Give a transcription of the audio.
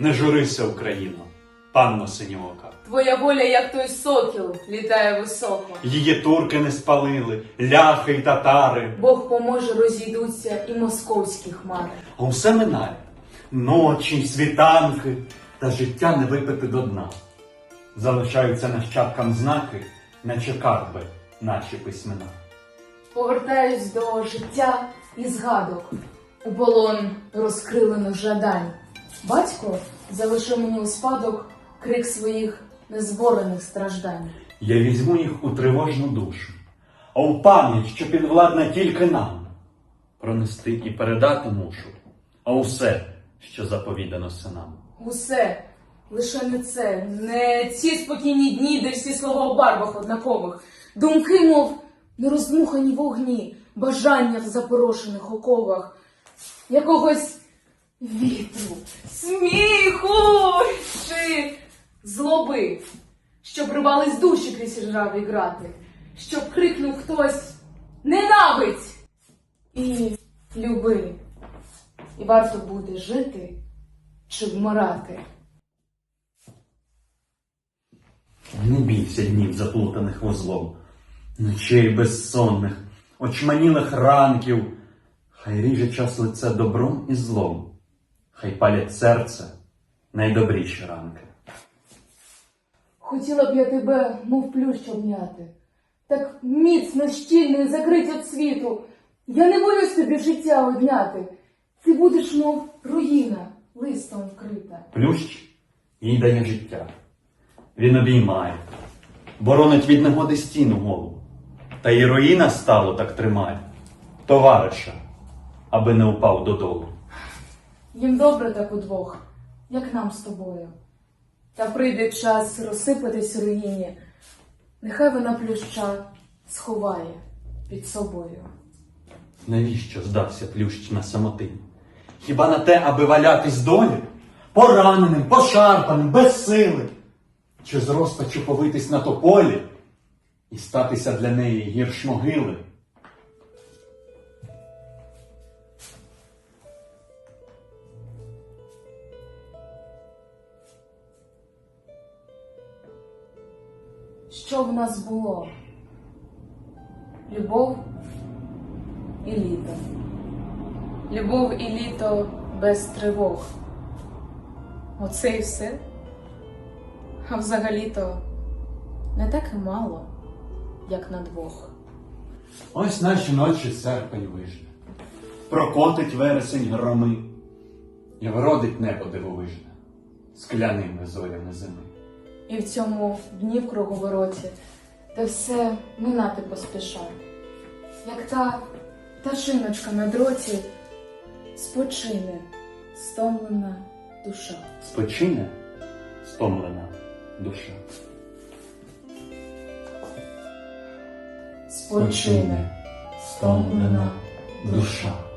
Не журися, Україно, панно синьоока. Твоя воля, як той сокіл, літає високо. Її турки не спалили, ляхи й татари. Бог поможе, розійдуться і московські хмари. А усе минає. Ночі, світанки та життя не випити до дна. Залишаються нащадкам знаки, наче карби наші письмена. Повертаюсь до життя і згадок. У полон розкрилених жадань. Батько залишив мені у спадок крик своїх незборених страждань. Я візьму їх у тривожну душу, а у пам'ять, що підвладна тільки нам, пронести і передати мушу, а усе, що заповідано синам. Усе, лише не це, не ці спокійні дні, де всі слова у барвах однакових. Думки, мов нероздмухані вогні, бажання в запорошених оковах, якогось вітру, сміху чи злоби, щоб рвались душі крізь ржаві грати, щоб крикнув хтось ненавидь і люби. І варто буде жити чи вмирати. Не бійся днів, заплутаних вузлом, ночей безсонних, очманілих ранків. Хай ріже час лице добром і злом, хай палять серце найдобріші ранки. Хотіла б я тебе, мов плющ обняти, так міцно, щільно і закрить від світу. Я не боюсь тобі життя одняти. Ти будеш, мов руїна, листом вкрита. Плющ їй дає життя. Він обіймає, боронить від негоди стіну голу. Та й руїна стало так тримає, товариша, аби не упав додолу. Їм добре так удвох, як нам з тобою. Та прийде час розсипатись у руїні, нехай вона плюща сховає під собою. Навіщо здався плющ на самотині? Хіба на те, аби валятись долі? Пораненим, пошарпаним, без сили? Чи з розпачу повитись на тополі і статися для неї гірш могили? Що в нас було? Любов і літо. Любов і літо без тривог. Оце і все. А взагалі-то не так і мало, як на двох. Ось наші ночі серпень вижне. Прокотить вересень громи, і вродить небо дивовижне, скляними зорями зими. І в цьому дні в круговороті, де все минати поспіша. Як та пташиночка на дроті спочине стомлена душа. Спочине стомлена душа. Спочине стомлена душа.